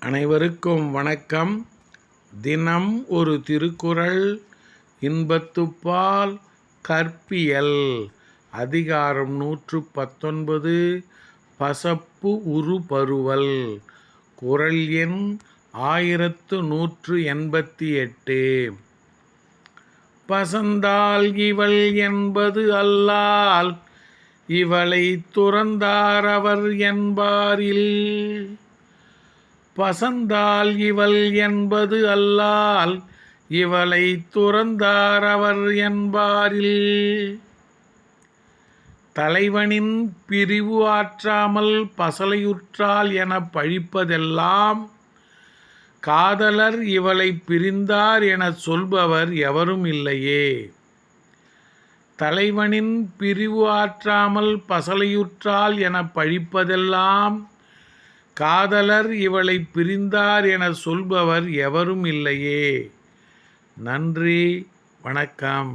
அனைவருக்கும் வணக்கம். தினம் ஒரு திருக்குறள் இன்பத்துப்பால் கற்பியல். அதிகாரம் நூற்று பத்தொன்பது பசப்பு உரு பருவல் குரல் எண் ஆயிரத்து நூற்று எண்பத்தி எட்டு பசந்தால் இவள் என்பது அல்லால் இவளை அவர் என்பாரில். பசந்தால் இவள் என்பது அல்லால் இவளை துறந்தாரவர் என்பாரில். தலைவனின் பிரிவு ஆற்றாமல் பசலையுற்றால் என பழிப்பதெல்லாம் காதலர் இவளை பிரிந்தார் என சொல்பவர் எவரும் இல்லையே. தலைவனின் பிரிவு ஆற்றாமல் பசலையுற்றால் என பழிப்பதெல்லாம் காதலர் இவளை பிரிந்தார் என சொல்பவர் எவரும் இல்லையே. நன்றி வணக்கம்.